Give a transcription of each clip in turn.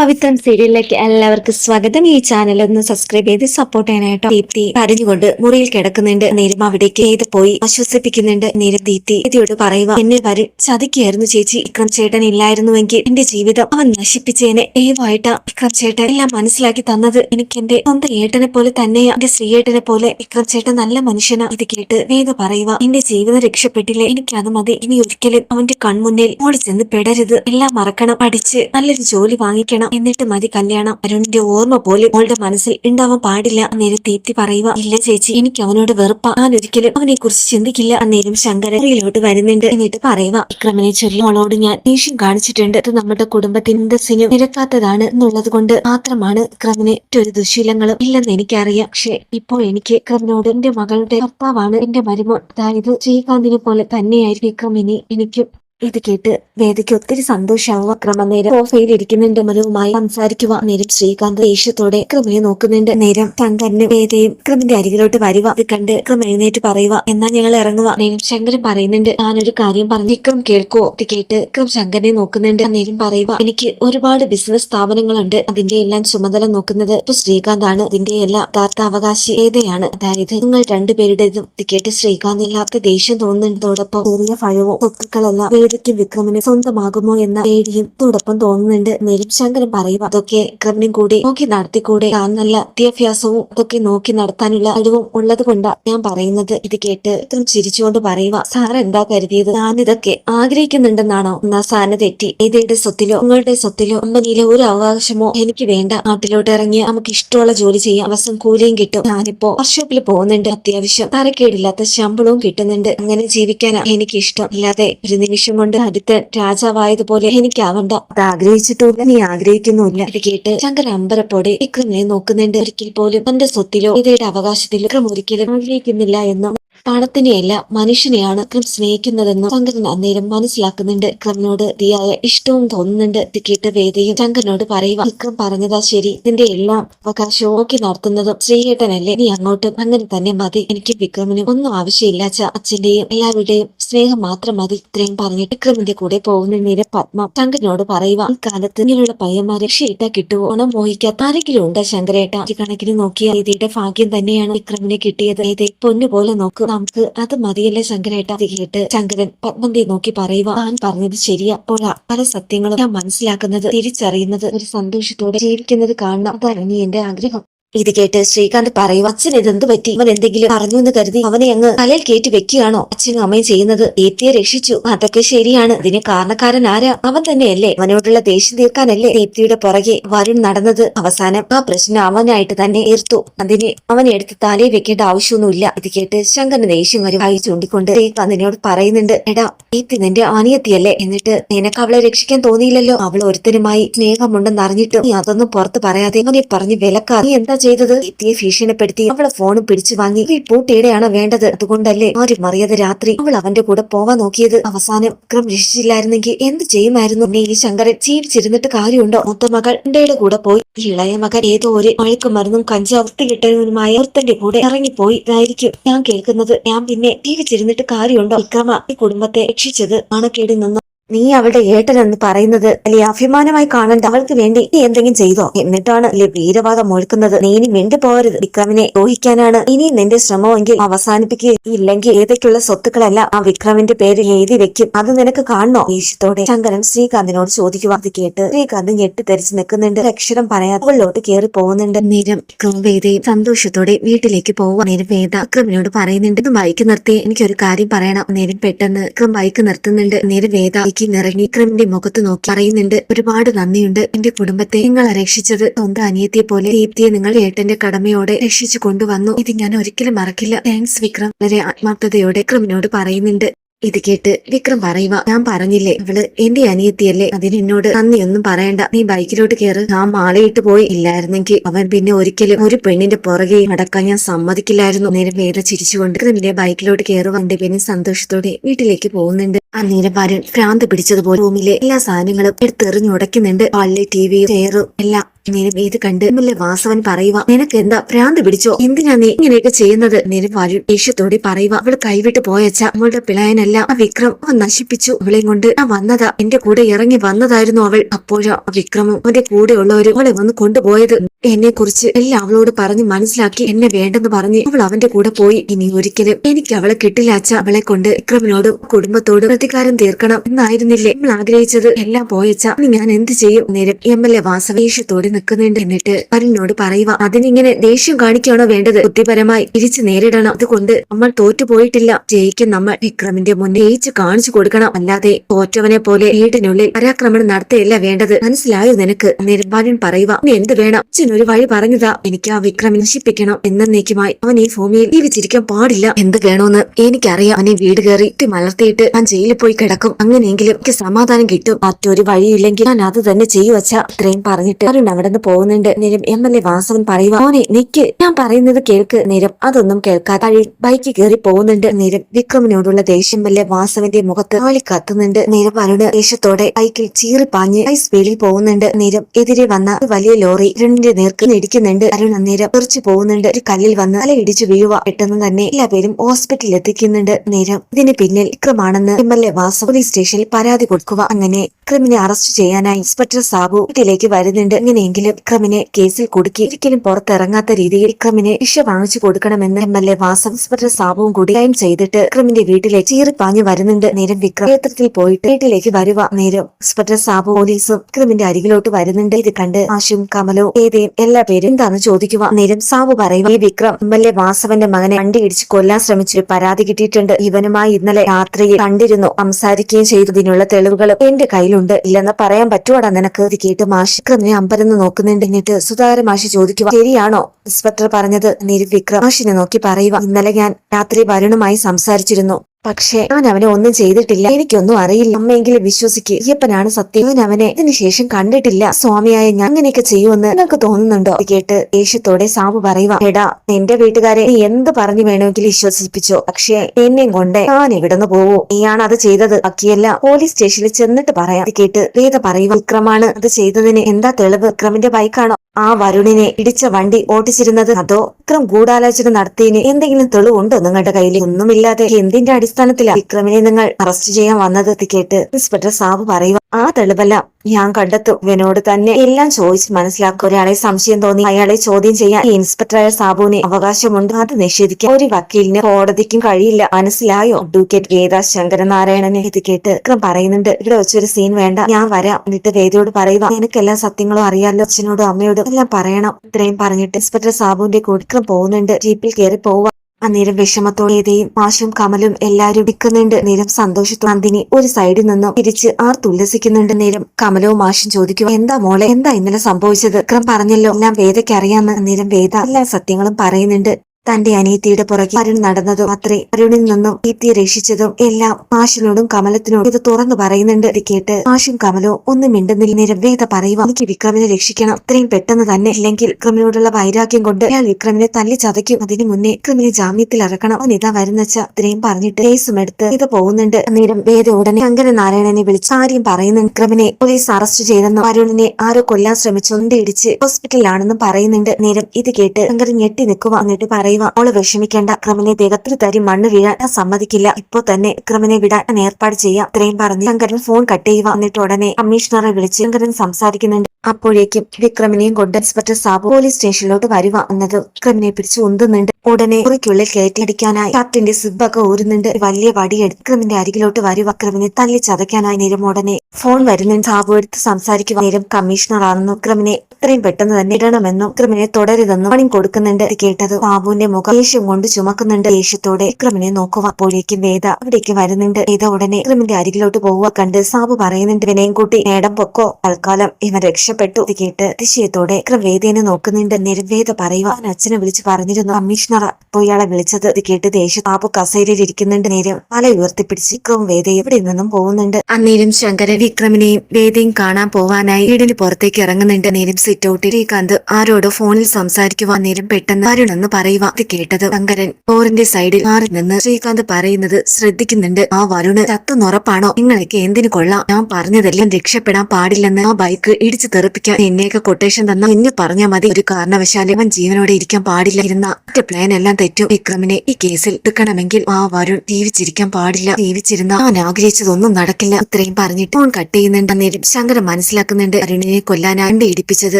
പവിത്രം സീരിയലിലേക്ക് എല്ലാവർക്കും സ്വാഗതം. ഈ ചാനൽ ഒന്ന് സബ്സ്ക്രൈബ് ചെയ്ത് സപ്പോർട്ട് ചെയ്യാനായിട്ട് ദീപ്തി കരഞ്ഞുകൊണ്ട് മുറിയിൽ കിടക്കുന്നുണ്ട്. നേരം അവിടേക്ക് ഏത് പോയി ആശ്വസിപ്പിക്കുന്നുണ്ട്. നേരം ദീപ്തി ഇതിയോട് പറയുക എന്നെ വരും. ചതിക്കായിരുന്നു ചേച്ചി. ഇക്രം ചേട്ടൻ ഇല്ലായിരുന്നുവെങ്കിൽ എന്റെ ജീവിതം അവൻ നശിപ്പിച്ചേനെ. ഏവായിട്ട് ഇക്രം ചേട്ടൻ എല്ലാം മനസ്സിലാക്കി തന്നത് എനിക്ക് എന്റെ സ്വന്തം ഏട്ടനെ പോലെ തന്നെയാ. എന്റെ ശ്രീയേട്ടനെ പോലെ ഇക്രം ചേട്ടൻ നല്ല മനുഷ്യനാ. ഇത് കേട്ട് വേഗം പറയുക എന്റെ ജീവിതം രക്ഷപ്പെട്ടില്ലേ? എനിക്ക് അത് മതി. ഇനി ഒരിക്കലും അവന്റെ കൺമുന്നിൽ ഓടി ചെന്ന് പെടരുത്. എല്ലാം മറക്കണം. പഠിച്ച് നല്ലൊരു ജോലി വാങ്ങിക്കണം. എന്നിട്ട് മതി കല്യാണം. അരുണിന്റെ ഓർമ്മ പോലും അവളുടെ മനസ്സിൽ ഉണ്ടാവാൻ പാടില്ല. അന്നേരം തീറ്റി പറയുക ഇല്ല ചേച്ചി എനിക്ക് അവനോട് വെറുപ്പ. ഞാൻ ഒരിക്കലും അവനെ കുറിച്ച് ചിന്തിക്കില്ല. അന്നേരം ശങ്കരയിലോട്ട് വരുന്നുണ്ട്. എന്നിട്ട് പറയുക വിക്രമനെ ചൊല്ലി അവളോട് ഞാൻ ദേഷ്യം കാണിച്ചിട്ടുണ്ട്. അത് നമ്മുടെ കുടുംബത്തിന്റെ സിനിമ നിരക്കാത്തതാണ് എന്നുള്ളത് കൊണ്ട് മാത്രമാണ് വിക്രമിന് മറ്റൊരു ദുശീലങ്ങളും ഇല്ലെന്ന് എനിക്കറിയാം. പക്ഷെ ഇപ്പോൾ എനിക്ക് വിക്രമിനോട് എന്റെ മകളുടെ ഭർത്താവാണ് എന്റെ മരുമോ അതായത് ശ്രീകാന്തിനെ പോലെ തന്നെയായിരിക്കും വിക്രമിനെ എനിക്കും ഇത് കേട്ട് വേദിക്ക് ഒത്തിരി സന്തോഷമാവും അക്രമ നേരം സോഫയിൽ ഇരിക്കുന്നുണ്ട് മരുവുമായി സംസാരിക്കുക നേരം ശ്രീകാന്ത് ദേഷ്യത്തോടെ ക്രമിനെ നോക്കുന്നുണ്ട്. നേരം ശങ്കരന് വേദയും ക്രമിന്റെ അരികിലോട്ട് വരിക. ഇത് കണ്ട് ക്രം എഴുന്നേറ്റ് പറയുക എന്നാ ഞങ്ങൾ ഇറങ്ങുക. നേരം ശങ്കരൻ പറയുന്നുണ്ട്. ഞാനൊരു കാര്യം പറഞ്ഞു. വിക്രം കേൾക്കോ. ഇത് കേട്ട് ക്രം ശങ്കരനെ നോക്കുന്നുണ്ട്. നേരം പറയുക എനിക്ക് ഒരുപാട് ബിസിനസ് സ്ഥാപനങ്ങളുണ്ട്. അതിന്റെ എല്ലാം ചുമതല നോക്കുന്നത് ഇപ്പൊ ശ്രീകാന്ത് ആണ് അതിന്റെ എല്ലാം യഥാർത്ഥ അവകാശി ഏതയാണ്? അതായത് നിങ്ങൾ രണ്ടുപേരുടേതും. ഇത് കേട്ട് ശ്രീകാന്ത് ഇല്ലാത്ത ദേഷ്യം തോന്നുന്നതോടൊപ്പം ചെറിയ ഭയവും സ്വത്തുക്കളെല്ലാം വേദിക്കും വിക്രമിന് സ്വന്തമാകുമോ എന്ന പേടിയും തോടൊപ്പം തോന്നുന്നുണ്ട്. നേരം ശങ്കരും പറയുക അതൊക്കെ വിക്രമിനും കൂടി നോക്കി നടത്തിക്കൂടെ? താൻ നല്ല വിദ്യാഭ്യാസവും അതൊക്കെ നോക്കി നടത്താനുള്ള കഴിവും ഉള്ളത് കൊണ്ടാണ് ഞാൻ പറയുന്നത്. ഇത് കേട്ട് വിക്രം ചിരിച്ചുകൊണ്ട് പറയുക സാർ എന്താ കരുതിയത്? ഞാനിതൊക്കെ ആഗ്രഹിക്കുന്നുണ്ടെന്നാണോ? എന്നാ സാറിന് തെറ്റി. ഏതയുടെ സ്വത്തിലോ നിങ്ങളുടെ സ്വത്തിലോ കമ്പനിയിലെ ഒരു അവകാശമോ എനിക്ക് വേണ്ട. നാട്ടിലോട്ട് ഇറങ്ങി നമുക്ക് ഇഷ്ടമുള്ള ജോലി ചെയ്യാം. അവസം കൂലിയും കിട്ടും. ഞാനിപ്പോ വർക്ക്ഷോപ്പിൽ പോകുന്നുണ്ട്. അത്യാവശ്യം തരക്കേടില്ലാത്ത ശമ്പളവും കിട്ടുന്നുണ്ട്. അങ്ങനെ ജീവിക്കാനാണ് എനിക്ക് ഇഷ്ടം അല്ലാതെ ഒരു നിമിഷം കൊണ്ട് അടുത്ത രാജാവായതുപോലെ എനിക്കാവണ്ട. അത് ആഗ്രഹിച്ചിട്ടുണ്ട് നീ ആഗ്രഹിക്കുന്നുമില്ല. ഇത് കേട്ട് ശങ്കർ അമ്പരപ്പോടെ വിക്രമിനെ നോക്കുന്നുണ്ട്. ഒരിക്കൽ പോലും തന്റെ സ്വത്തിലോ ഇതയുടെ അവകാശത്തിലോ വിക്രം ഒരിക്കലും ആഗ്രഹിക്കുന്നില്ല എന്നും പണത്തിനെയല്ല മനുഷ്യനെയാണ് വിക്രം സ്നേഹിക്കുന്നതെന്ന് ശങ്കരൻ അന്നേരം മനസ്സിലാക്കുന്നുണ്ട്. വിക്രമിനോട് അതിയായ ഇഷ്ടവും തോന്നുന്നുണ്ട്. ഇത് കേട്ട വേദിയും ശങ്കരനോട് പറയുക വിക്രം പറഞ്ഞതാ ശരി. ഇതിന്റെ എല്ലാം അവകാശവും നോക്കി നടത്തുന്നതും ശ്രീയേട്ടനല്ലേ നീ അങ്ങോട്ടും അങ്ങനെ തന്നെ മതി. എനിക്ക് വിക്രമിനും ഒന്നും ആവശ്യമില്ല അച്ഛ. അച്ഛന്റെയും എല്ലാവരുടെയും സ്നേഹം മാത്രം മതി. ഇത്രയും പറഞ്ഞിട്ട് വിക്രമിന്റെ കൂടെ പോകുന്ന നേരെ പത്മ ശങ്കരനോട് പറയുക ഈ കാലത്ത് ഇങ്ങനെയുള്ള പയ്യന്മാരെ രക്ഷയിട്ടാ കിട്ടുമോ ഓണം മോഹിക്കാത്ത ആരെങ്കിലും ഉണ്ടോ ശങ്കരേട്ട? കണക്കിന് നോക്കിയ രീതിയുടെ ഭാഗ്യം തന്നെയാണ് വിക്രമിനെ കിട്ടിയത്. ഏതേ പൊന്നു പോലെ നോക്കൂ. നമുക്ക് അത് മതിയല്ലേ ശങ്കരേട്ട? തികയിട്ട് ശങ്കരൻ പത്മന്തി നോക്കി പറയുക താൻ പറഞ്ഞത് ശരിയാ. അപ്പോഴാ പല സത്യങ്ങളും ഞാൻ മനസ്സിലാക്കുന്നത് തിരിച്ചറിയുന്നത് ഒരു സന്തോഷത്തോടെ ജീവിക്കുന്നത് കാണണം. അതാണ് എന്റെ ആഗ്രഹം. ഇത് കേട്ട് ശ്രീകാന്ത് പറയും അച്ഛൻ ഇതെന്ത് പറ്റി? അവൻ എന്തെങ്കിലും പറഞ്ഞു എന്ന് കരുതി അവനെ അങ്ങ് തലയിൽ കയറ്റി വെക്കുകയാണോ? അച്ഛനും അമ്മയും ചെയ്യുന്നത് ദീപ്തിയെ രക്ഷിച്ചു. അതൊക്കെ ശരിയാണ്. ഇതിന് കാരണക്കാരൻ ആരാ? അവൻ തന്നെയല്ലേ. അവനോടുള്ള ദേഷ്യം തീർക്കാനല്ലേ ദീപ്തിയുടെ പുറകെ വരുൺ നടന്നത്. അവസാനം ആ പ്രശ്നം അവനായിട്ട് തന്നെ ഈർത്തു അതിന് അവനെ എടുത്ത് തലയിൽ വെക്കേണ്ട ആവശ്യമൊന്നുമില്ല. ഇത് കേട്ട് ശങ്കറിന് ദേഷ്യം വരും. കൈ ചൂണ്ടിക്കൊണ്ട് ശ്രീകാന്തിനോട് പറയുന്നുണ്ട് എടാ ദീപ്തി നിന്റെ അനിയത്തിയല്ലേ എന്നിട്ട് നിനക്ക് അവളെ രക്ഷിക്കാൻ തോന്നിയില്ലല്ലോ. അവൾ ഒരുത്തരുമായി സ്നേഹമുണ്ടെന്ന് അറിഞ്ഞിട്ടും നീ അതൊന്നും പുറത്ത് പറയാതെ അവനെ പറഞ്ഞ് വിലക്കാ. നീ എന്താ ചെയ്തത്. ഇത്തിയെ ഭീഷണിപ്പെടുത്തി അവളെ ഫോണും പിടിച്ചു വാങ്ങി. പൂട്ടിയുടെയാണ് വേണ്ടത്? അതുകൊണ്ടല്ലേ ആരും അറിയാതെ രാത്രി അവൾ അവന്റെ കൂടെ പോവാൻ നോക്കിയത്. അവസാനം വിക്രം രക്ഷിച്ചില്ലായിരുന്നെങ്കിൽ എന്ത് ചെയ്യുമായിരുന്നു? നീ ഈ ശങ്കരൻ ജീവിച്ചിരുന്നിട്ട് കാര്യമുണ്ടോ? മൂത്ത മകൾ എന്റെ കൂടെ പോയി. ഈ ഇളയ മകൻ ഏതോ ഒരു മഴക്കുമരുന്നും കഞ്ചാവൃത്തി കിട്ടുന്നതുമായ ഒരുത്തന്റെ കൂടെ ഇറങ്ങിപ്പോയി ഇതായിരിക്കും ഞാൻ കേൾക്കുന്നത്. ഞാൻ പിന്നെ ജീവിച്ചിരുന്നിട്ട് കാര്യമുണ്ടോ? വിക്രമ ഈ കുടുംബത്തെ രക്ഷിച്ചത് ആണക്കേടി നിന്നും നീ അവളുടെ ഏട്ടനെന്ന് പറയുന്നത് വലിയ അഭിമാനമായി കാണണ്ട അവൾക്ക് വേണ്ടി നീ എന്തെങ്കിലും ചെയ്തോ? എന്നിട്ടാണ് വലിയ വീരവാദം മുഴക്കുന്നത് നീ ഇനി മിണ്ടു പോകരുത്. വിക്രമിനെ ദ്രോഹിക്കാനാണ് ഇനി നിന്റെ ശ്രമമെങ്കിൽ അവസാനിപ്പിക്കുക. ഇല്ലെങ്കിൽ ഏതൊക്കെയുള്ള സ്വത്തുക്കളല്ല ആ വിക്രമിന്റെ പേര് എഴുതി വെക്കും. അത് നിനക്ക് കാണണോ? ഈശ്വത്തോടെ ശങ്കരൻ ശ്രീകാന്തിനോട് ചോദിക്കുക. അത് കേട്ട് ശ്രീകാന്ത് ഞെട്ടിത്തെറിച്ച് നിൽക്കുന്നുണ്ട്. അക്ഷരം പറയാതെ അവളിലോട്ട് കയറി പോകുന്നുണ്ട്. നേരം വിക്രമവേദയും സന്തോഷത്തോടെ വീട്ടിലേക്ക് പോവാൻ നേരം വേദ വിക്രമിനോട് പറയുന്നുണ്ട്. ബൈക്ക് നിർത്തി. എനിക്കൊരു കാര്യം പറയണം. നേരം പെട്ടെന്ന് വിക്രം ബൈക്ക് നിർത്തുന്നുണ്ട്. നേരം വേദ നിറങ്ങി വിക്രമിന്റെ മുഖത്ത് നോക്കി പറയുന്നുണ്ട് ഒരുപാട് നന്ദിയുണ്ട്. എന്റെ കുടുംബത്തെ നിങ്ങൾ രക്ഷിച്ചത് സ്വന്തം അനിയത്തിയെ പോലെ ദീപ്തിയെ നിങ്ങൾ ഏട്ടന്റെ കടമയോടെ രക്ഷിച്ചു കൊണ്ടുവന്നു. ഇത് ഞാൻ ഒരിക്കലും മറക്കില്ല. താങ്ക്സ് വിക്രം. വളരെ ആത്മാർത്ഥതയോടെ ക്രിമിനോട് പറയുന്നുണ്ട്. ഇത് കേട്ട് വിക്രം പറയുക ഞാൻ പറഞ്ഞില്ലേ അവൾ എന്റെ അനിയത്തിയല്ലേ അതിന് എന്നോട് നന്ദിയൊന്നും പറയണ്ട. നീ ബൈക്കിലോട്ട് കയറ് ഞാൻ മാലയിട്ട് പോയി ഇല്ലായിരുന്നെങ്കിൽ അവൻ പിന്നെ ഒരിക്കലും ഒരു പെണ്ണിന്റെ പുറകെ നടക്കാൻ ഞാൻ സമ്മതിക്കില്ലായിരുന്നു. നേരം വേറെ ചിരിച്ചുകൊണ്ട് വിക്രമിന്റെ ബൈക്കിലോട്ട് കയറുവാണ്ട് പിന്നെ സന്തോഷത്തോടെ വീട്ടിലേക്ക് പോകുന്നുണ്ട്. അന്നേരം വരുൺ ഭ്രാന്ത് പിടിച്ചതുപോലെ റൂമിലെ എല്ലാ സാധനങ്ങളും എടുത്തെറിഞ്ഞുടയ്ക്കുന്നുണ്ട്. ഹാളിലെ ടിവിയും ചെയറും എല്ലാം നേരം ഇത് കണ്ട് എംഎൽഎ വാസവൻ പറയുക? നിനക്ക് എന്താ ഭ്രാന്ത് പിടിച്ചോ? എന്തിനാ നീ ഇങ്ങനെയൊക്കെ ചെയ്യുന്നത്? നേരം വരു ദേഷ്യത്തോടെ പറയുക. അവൾ കൈവിട്ട് പോയച്ച അവളുടെ പിളയനല്ല. ആ വിക്രം അവൻ നശിപ്പിച്ചു. അവളെയും കൊണ്ട് ആ വന്നതാ. എന്റെ കൂടെ ഇറങ്ങി വന്നതായിരുന്നു അവൾ. അപ്പോഴോ വിക്രമും അവന്റെ കൂടെ ഉള്ളവരും അവളെ വന്ന് കൊണ്ടുപോയത്. എന്നെ കുറിച്ച് എല്ലാം അവളോട് പറഞ്ഞ് മനസ്സിലാക്കി എന്നെ വേണ്ടെന്ന് പറഞ്ഞ് അവൾ അവന്റെ കൂടെ പോയി. ഇനി ഒരിക്കലും എനിക്ക് അവളെ കിട്ടില്ല അച്ഛ. അവളെ കൊണ്ട് വിക്രമിനോടും കുടുംബത്തോടും പ്രതികാരം തീർക്കണം എന്നായിരുന്നില്ലേ? നമ്മൾ ആഗ്രഹിച്ചത് എല്ലാം പോയച്ച. ഞാൻ എന്ത് ചെയ്യും? നേരം എം എൽ എ വാസവേഷത്തോടെ നിൽക്കുന്നുണ്ട് എന്നിട്ട് വരുണിനോട് പറയുക അതിനിങ്ങനെ ദേഷ്യം കാണിക്കുകയാണോ വേണ്ടത്? ബുദ്ധിപരമായി തിരിച്ചു നേരിടണം. അതുകൊണ്ട് നമ്മൾ തോറ്റുപോയിട്ടില്ല. ജയിക്കും നമ്മൾ. വിക്രമിന്റെ മുന്നിൽ ജയിച്ച് കാണിച്ചു കൊടുക്കണം. അല്ലാതെ തോറ്റവനെ പോലെ വീടിനുള്ളിൽ പരാക്രമണം നടത്തുകയല്ല വേണ്ടത്. മനസ്സിലായോ നിനക്ക്? നിർമ്മാണൻ പറയുക നീ എന്ത് വേണം? അച്ഛൻ ഒരു വഴി പറഞ്ഞതാ. എനിക്ക് ആ വിക്രമിനെ നശിപ്പിക്കണം. എന്നേക്കുമായി അവൻ ഈ ഭൂമിയിൽ ജീവിച്ചിരിക്കാൻ പാടില്ല. എന്ത് വേണോന്ന് എനിക്കറിയാം. അവനെ വീട് കയറി മലർത്തിയിട്ട് ഞാൻ ജയിലിൽ പോയി കിടക്കും. അങ്ങനെയെങ്കിലും എനിക്ക് സമാധാനം കിട്ടും. മറ്റൊരു വഴിയില്ലെങ്കിൽ ഞാൻ അത് തന്നെ ചെയ്യുവച്ച ഇത്രയും പറഞ്ഞിട്ട് അരുൺ അവിടെ നിന്ന് പോകുന്നുണ്ട്. നിരം എം എൽ എ വാസവൻ പറയുക മോനെ നിക്ക്. ഞാൻ പറയുന്നത് കേൾക്ക് നിരം അതൊന്നും കേൾക്കാതെ വഴി ബൈക്ക് കയറി പോകുന്നുണ്ട്. നിരം വിക്രമിനോടുള്ള ദേഷ്യം വല്ല വാസവന്റെ മുഖത്ത് ആളി കത്തുന്നുണ്ട്. നിരം അരുണ് ദേഷ്യത്തോടെ ബൈക്കിൽ ചീറി പാഞ്ഞ് ഹൈ സ്പീഡിൽ പോകുന്നുണ്ട്. നിരം എതിരെ വന്ന വലിയ ലോറി അരുണിന്റെ നേർക്ക് ഇടിക്കുന്നുണ്ട്. അരുൺ അന്നേരം തെറിച്ചു പോകുന്നുണ്ട്. ഒരു കല്ലിൽ വന്ന് അല ഇടിച്ചു വീഴുക പെട്ടെന്ന് തന്നെ എല്ലാവരും ഹോസ്പിറ്റലിൽ എത്തിക്കുന്നുണ്ട്. നേരം ഇതിന് പിന്നിൽ വിക്രമാണെന്ന് M L A Vasu police സ്റ്റേഷനിൽ പരാതി കൊടുക്കുക അങ്ങനെ വിക്രമിനെ അറസ്റ്റ് ചെയ്യാനായി ഇൻസ്പെക്ടർ സാബു വീട്ടിലേക്ക് വരുന്നുണ്ട്. ഇങ്ങനെയെങ്കിലും വിക്രമിനെ കേസിൽ കൊടുക്കി ഒരിക്കലും പുറത്തിറങ്ങാത്ത രീതിയിൽ വിക്രമിനെ ശിക്ഷ വാങ്ങിച്ചു കൊടുക്കണമെന്ന് എം എൽ എ വാസം സാപവും സാബുവും കൂടി ക്ലൈം ചെയ്തിട്ട് വിക്രമിന്റെ വീട്ടിലേക്ക് ചീറിപ്പാഞ്ഞു വരുന്നുണ്ട്. നേരം വിക്രം ക്ഷേത്രത്തിൽ പോയിട്ട് വീട്ടിലേക്ക് വരുക നേരം ഇൻസ്പെക്ടർ സാബു പോലീസും വിക്രമിന്റെ അരികിലോട്ട് വരുന്നുണ്ട്. ഇത് കണ്ട് ആശും കമലോ ഏതേയും എല്ലാ പേരും എന്താണ് ചോദിക്കുക? നേരം സാബു പറയുക ഈ വിക്രം എം എൽ എ വാസവന്റെ മകനെ വണ്ടി ഇടിച്ച് കൊല്ലാൻ ശ്രമിച്ചൊരു പരാതി കിട്ടിയിട്ടുണ്ട്. ഇവനുമായി ഇന്നലെ രാത്രിയിൽ കണ്ടിരുന്നു. സംസാരിക്കുകയും ചെയ്തതിനുള്ള തെളിവുകൾ എന്റെ കയ്യിലുണ്ട്. ഇല്ലെന്ന് പറയാൻ പറ്റുവാടാ നിനക്ക്? ഇത് കേട്ട് മാഷിക്രമിനെ അമ്പരന്ന് നോക്കുന്നുണ്ട് എന്നിട്ട് സുധാകരൻ മാഷി ചോദിക്കുക ശരിയാണോ? ഇൻസ്പെക്ടർ പറഞ്ഞത് നിരുവിക്രം മാഷിനെ നോക്കി പറയുക ഇന്നലെ ഞാൻ രാത്രി വരുണുമായി സംസാരിച്ചിരുന്നു. പക്ഷേ ഞാൻ അവനെ ഒന്നും ചെയ്തിട്ടില്ല. എനിക്കൊന്നും അറിയില്ല. അമ്മയെങ്കിലും വിശ്വസിക്കുക അയ്യപ്പനാണ് സത്യം. ഞാൻ അവനെ ഇതിനുശേഷം കണ്ടിട്ടില്ല. സ്വാമിയായ ഞാൻ അങ്ങനെയൊക്കെ ചെയ്യുമെന്ന് നിങ്ങൾക്ക് തോന്നുന്നുണ്ടോ? കേട്ട് ദേഷ്യത്തോടെ സാബു പറയുക എടാ നിന്റെ വീട്ടുകാരെ നീ എന്ത് പറഞ്ഞു വേണമെങ്കിലും വിശ്വസിപ്പിച്ചോ. പക്ഷേ എന്നെയും കൊണ്ട് ഞാൻ ഇവിടുന്ന് പോവൂ? നീയാണ് അത് ചെയ്തത്. ബാക്കിയല്ല പോലീസ് സ്റ്റേഷനിൽ ചെന്നിട്ട് പറയാം. കേട്ട് വേദ പറയുക വിക്രമാണ് അത് ചെയ്തതിന് എന്താ തെളിവ്? വിക്രമിന്റെ ബൈക്കാണോ ആ വരുണിനെ ഇടിച്ച വണ്ടി ഓടിച്ചിരുന്നത് അതോ വിക്രം ഗൂഢാലോചന നടത്തിയതിന് എന്തെങ്കിലും തെളിവുണ്ടോ നിങ്ങളുടെ കയ്യിൽ? ഒന്നുമില്ലാതെ എന്തിന്റെ അടിസ്ഥാനത്തിലാണ് വിക്രമിനെ നിങ്ങൾ അറസ്റ്റ് ചെയ്യാൻ വന്നത്? കേട്ട് ഇൻസ്പെക്ടർ സാബ് പറയുക. ആ തെളിവല്ല. ഞാൻ കണ്ടെത്തും. ഇവനോട് തന്നെ എല്ലാം ചോദിച്ച് മനസ്സിലാക്കും. ഒരാളെ സംശയം തോന്നി അയാളെ ചോദ്യം ചെയ്യാൻ ഇൻസ്പെക്ടറായ സാബുവിന് അവകാശമുണ്ട്. അത് നിഷേധിക്കാൻ ഒരു വക്കീലിന് കോടതിക്കും കഴിയില്ല. മനസ്സിലായോ? അഡ്വക്കേറ്റ് വേദ ശങ്കരനാരായണനെ ഇത് കേട്ട് വിക്രം പറയുന്നുണ്ട്. ഇവിടെ വെച്ചൊരു സീൻ വേണ്ട. ഞാൻ വരാം. എന്നിട്ട് വേദിയോട് പറയുക എനിക്കെല്ലാ സത്യങ്ങളും അറിയാലോ? അച്ഛനോടും അമ്മയോടും എല്ലാം പറയണം. ഇത്രയും പറഞ്ഞിട്ട് ഇൻസ്പെക്ടർ സാബുവിന്റെ കൂടെ പോകുന്നുണ്ട്. ജീപ്പിൽ കയറി പോവുക അന്നേരം വിഷമത്തോടെയും മാഷും കമലും എല്ലാരും നിൽക്കുന്നുണ്ട് നേരം സന്തോഷത്തോ നന്ദിനി ഒരു സൈഡിൽ നിന്നും തിരിച്ച് ആർ തുല്ലസിക്കുന്നുണ്ട്. നേരം കമലവും മാഷും ചോദിക്കുക എന്താ മോളെ എന്താ ഇന്നലെ സംഭവിച്ചത്? വിക്രം പറഞ്ഞല്ലോ എല്ലാം വേദയ്ക്ക് അറിയാമെന്ന്. നേരം വേദ എല്ലാ സത്യങ്ങളും പറയുന്നുണ്ട്. തന്റെ അനിയത്തിയുടെ പുറകെ അരുൺ നടന്നതും അത്രേ അരുണിൽ നിന്നും കീർത്തിയെ രക്ഷിച്ചതും എല്ലാം മാഷിനോടും കമലത്തിനോടും ഇത് തുറന്നു പറയുന്നുണ്ട്. ഇത് കേട്ട് മാഷും കമലോ ഒന്നും മിണ്ടുന്നില്ല. നിരവേദ വേദ പറയുക എനിക്ക് വിക്രമിനെ രക്ഷിക്കണം. ഇത്രയും പെട്ടെന്ന് തന്നെ. ഇല്ലെങ്കിൽ വിക്രമിനോടുള്ള വൈരാഗ്യം കൊണ്ട് അയാൾ വിക്രമിനെ തല്ലി ചതയ്ക്കും. അതിനു മുന്നേ വിക്രമിനെ ജാമ്യത്തിൽ ഇറക്കണം. അവൻ ഇതാ വരുന്നച്ച ഇത്രയും പറഞ്ഞിട്ട് കേസും എടുത്ത് ഇത് പോകുന്നുണ്ട്. നേരം വേദ ഉടനെ ശങ്കരനാരായണനെ വിളിച്ച് ആരെയും പറയുന്നുണ്ട് വിക്രമിനെ പോലീസ് അറസ്റ്റ് ചെയ്തെന്നും അരുണിനെ ആരോ കൊല്ലാൻ ശ്രമിച്ചു ഉണ്ടിടിച്ച് ഹോസ്പിറ്റലിലാണെന്നും പറയുന്നുണ്ട്. നേരം ഇത് കേട്ട് ശങ്കരൻ ഞെട്ടി നിൽക്കുക. എന്നിട്ട് പറയുക അവൾ വിഷമിക്കേണ്ട. വിക്രമിനെ ദേഹത്തിൽ തരി മണ്ണ് വീഴാൻ സമ്മതിക്കില്ല. ഇപ്പൊ തന്നെ വിക്രമിനെ വിടാൻ ഏർപ്പാട് ചെയ്യാം. ഇത്രയും പറഞ്ഞ് ശങ്കരൻ ഫോൺ കട്ട് ചെയ്യുക. എന്നിട്ട് ഉടനെ കമ്മീഷണറെ വിളിച്ച് ശങ്കരൻ സംസാരിക്കുന്നുണ്ട്. അപ്പോഴേക്കും വിക്രമിനെയും കൊണ്ട് ഇൻസ്പെക്ടർ സാബു പോലീസ് സ്റ്റേഷനിലോട്ട് വരുക എന്നത് വിക്രമിനെ പിടിച്ച് ഉന്തുന്നുണ്ട്. ഉടനെ മുറിക്കുള്ളിൽ കയറ്റിയടിക്കാനായി ഷർട്ടിന്റെ സിബൊക്കെ ഊരുന്നുണ്ട്. വലിയ വടിയെടുത്ത് വിക്രമിന്റെ അരികിലോട്ട് വരുക. വിക്രമിനെ തല്ലി ചതയ്ക്കാനായി നേരം ഉടനെ ഫോൺ വരുന്നുണ്ട്. സാബു എടുത്ത് സംസാരിക്കുക. നേരം കമ്മീഷണർ ആണെന്നും വിക്രമിനെ എത്രയും പെട്ടെന്ന് തന്നെ ഇടണമെന്നും വിക്രമിനെ തുടരുതെന്നും പണി കൊടുക്കുന്നുണ്ട്. കേട്ടത് കേട്ടത് സാബുവിന്റെ മുഖം ദേഷ്യം കൊണ്ട് ചുമക്കുന്നുണ്ട്. ദേഷ്യത്തോടെ വിക്രമിനെ നോക്കുക. അപ്പോഴേക്കും വേദ അവിടേക്ക് വരുന്നുണ്ട്. വേദ ഉടനെ വിക്രമിന്റെ അരികിലോട്ട് പോവുക കണ്ട് സാബു പറയുന്നുണ്ട് വിനയം കൂട്ടി നേടം പൊക്കോ? തൽക്കാലം ഇവൻ രക്ഷപ്പെട്ടു. ഇത് കേട്ട് അതിശയത്തോടെ വിക്രം വേദേനെ നോക്കുന്നുണ്ട്. നിർവേദ പറയുക അവൻ അച്ഛനെ വിളിച്ച് പറഞ്ഞിരുന്നു. കമ്മീഷണർ പോയി ഇയാളെ വിളിച്ചത്. ഇത് കേട്ട് ദേഷ്യം സാബു കസേരയിൽ ഇരിക്കുന്നുണ്ട്. നേരം തല ഉയർത്തിപ്പിടിച്ച് വിക്രവും വേദയും ഇവിടെ നിന്നും പോകുന്നുണ്ട്. അന്നേരം ശങ്കരൻ വിക്രമിനെയും വേദയും കാണാൻ പോവാനായി വീടിന് പുറത്തേക്ക് ഇറങ്ങുന്നുണ്ട്. നേരം സിറ്റ് ഔട്ടിൽ ശ്രീകാന്ത് ആരോടോ ഫോണിൽ സംസാരിക്കുവാൻ നേരം പെട്ടെന്ന് അരുണെന്ന് പറയുക ഇത് കേട്ടത് ശങ്കരൻ. പോറിന്റെ സൈഡിൽ മാറി നിന്ന് ശ്രീകാന്ത് പറയുന്നത് ശ്രദ്ധിക്കുന്നുണ്ട്. ആ വരുണ് ചത്തുന്നുറപ്പാണോ നിങ്ങളൊക്കെ എന്തിനു കൊള്ളാം? ഞാൻ പറഞ്ഞതെല്ലാം രക്ഷപ്പെടാൻ പാടില്ലെന്ന് ആ ബൈക്ക് ഇടിച്ചു തെറിപ്പിക്കാൻ എന്നെയൊക്കെ കൊട്ടേഷൻ തന്ന എന്നെ പറഞ്ഞാൽ മതി. ഒരു കാരണവശാലും അവൻ ജീവനോടെ ഇരിക്കാൻ പാടില്ലായിരുന്ന മറ്റു പ്ലാൻ എല്ലാം തെറ്റും. വിക്രമിനെ ഈ കേസിൽ എടുക്കണമെങ്കിൽ ആ വരുൺ ജീവിച്ചിരിക്കാൻ പാടില്ല. ജീവിച്ചിരുന്ന അവൻ ആഗ്രഹിച്ചതൊന്നും നടക്കില്ല. ഇത്രയും പറഞ്ഞിട്ട് ഫോൺ കട്ട് ചെയ്യുന്നുണ്ട് അന്നേരം ശങ്കരൻ മനസ്സിലാക്കുന്നുണ്ട്. അരുണിനെ കൊല്ലാനാണ്ട് ഇടിപ്പിച്ചത്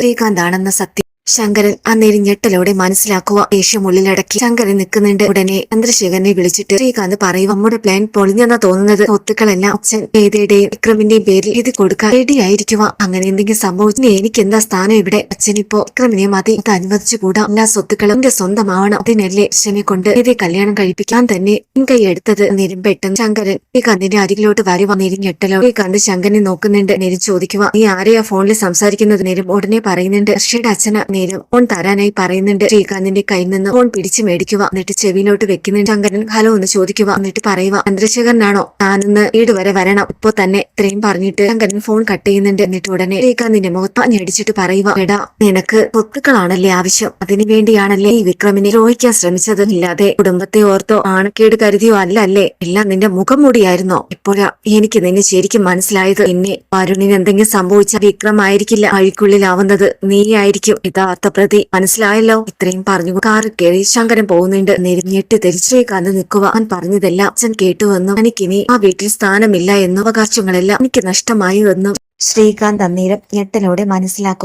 ശ്രീകാന്ത് ആണെന്ന സത്യം. ശങ്കരൻ അന്നേരം ഞെട്ടലോടെ മനസ്സിലാക്കുക. ദേഷ്യം ഉള്ളിലടക്കി ശങ്കരൻ നിൽക്കുന്നുണ്ട്. ഉടനെ ചന്ദ്രശേഖരനെ വിളിച്ചിട്ട് ശ്രീകാന്ത് പറയും നമ്മുടെ പ്ലാൻ പൊളിഞ്ഞെന്നാ തോന്നുന്നത്. സ്വത്തുക്കളെല്ലാം അച്ഛൻ ഏതയുടെയും വിക്രമിന്റെയും പേരിൽ ഇത് കൊടുക്കാൻ റെഡിയായിരിക്കുക അങ്ങനെ എന്തെങ്കിലും സംഭവിച്ചു എനിക്ക് എന്താ സ്ഥാനം ഇവിടെ? അച്ഛനിപ്പോ വിക്രമിനെ മതി. അത് അനുവദിച്ചുകൂടാ എല്ലാ സ്വത്തുക്കളും എന്റെ സ്വന്തമാവണം. അതിനല്ലേ അച്ഛനെ കൊണ്ട് ഇതേ കല്യാണം കഴിപ്പിക്കാൻ തന്നെ കൈ എടുത്തത്? നേരം പെട്ടെന്ന് ശങ്കരൻ ശ്രീകാന്തിന്റെ അരികിലോട്ട് വരുവാ. ഞെട്ടലോ ശ്രീകാന്ത് ശങ്കരനെ നോക്കുന്നുണ്ട്. നേരം ചോദിക്കുക നീ ആരെയാ ഫോണിൽ സംസാരിക്കുന്നത് നേരം ഉടനെ പറയുന്നുണ്ട്. അക്ഷയുടെ അച്ഛന. നേരം ഫോൺ തരാനായി പറയുന്നുണ്ട്. ശ്രീകാന്തിന്റെ കയ്യിൽ നിന്ന് ഫോൺ പിടിച്ചു മേടിക്കുക. എന്നിട്ട് ചെവിയിലോട്ട് വെക്കുന്നുണ്ട്. ശങ്കരൻ ഹലോ എന്ന് ചോദിക്കുക. എന്നിട്ട് പറയുക ചന്ദ്രശേഖരനാണോ? താനൊന്ന് വീട് വരെ വരണം. ഇപ്പൊ തന്നെ ഇത്രയും പറഞ്ഞിട്ട് ശങ്കരൻ ഫോൺ കട്ട് ചെയ്യുന്നുണ്ട്. എന്നിട്ട് ഉടനെ ശ്രീകാന്തിന്റെ മുഖത്ത് ഞടിച്ചിട്ട് പറയുക എടാ നിനക്ക് സ്വത്തുക്കളാണല്ലേ ആവശ്യം. അതിനു വേണ്ടിയാണല്ലേ ഈ വിക്രമിനെ രോഹിക്കാൻ ശ്രമിച്ചതും ഇല്ലാതെ കുടുംബത്തെ ഓർത്തോ ആണക്കേട് കരുതിയോ അല്ല അല്ലേ? എല്ലാം നിന്റെ മുഖം മൂടിയായിരുന്നോ ഇപ്പോഴാ എനിക്ക് നിന്നെ ശരിക്കും മനസ്സിലായത്. എന്നെ വരുണിന് എന്തെങ്കിലും സംഭവിച്ച വിക്രമായിരിക്കില്ല അഴിക്കുള്ളിലാവുന്നത്. നീയായിരിക്കും. യഥാർത്ഥ പ്രതി മനസ്സിലായല്ലോ? ഇത്രയും പറഞ്ഞു കാറ് കയറി ശങ്കരൻ പോകുന്നുണ്ട്. നെരിഞ്ഞിട്ട് തിരിച്ചേക്കാന്ന് നിൽക്കുക. അവൻ പറഞ്ഞതെല്ലാം അച്ഛൻ കേട്ടുവെന്നും എനിക്കിനി ആ വീട്ടിൽ സ്ഥാനമില്ല എന്നും അവകാശങ്ങളെല്ലാം എനിക്ക് നഷ്ടമായി എന്നും ശ്രീകാന്ത് അന്നേരം ഞെട്ടലോടെ മനസ്സിലാക്കും.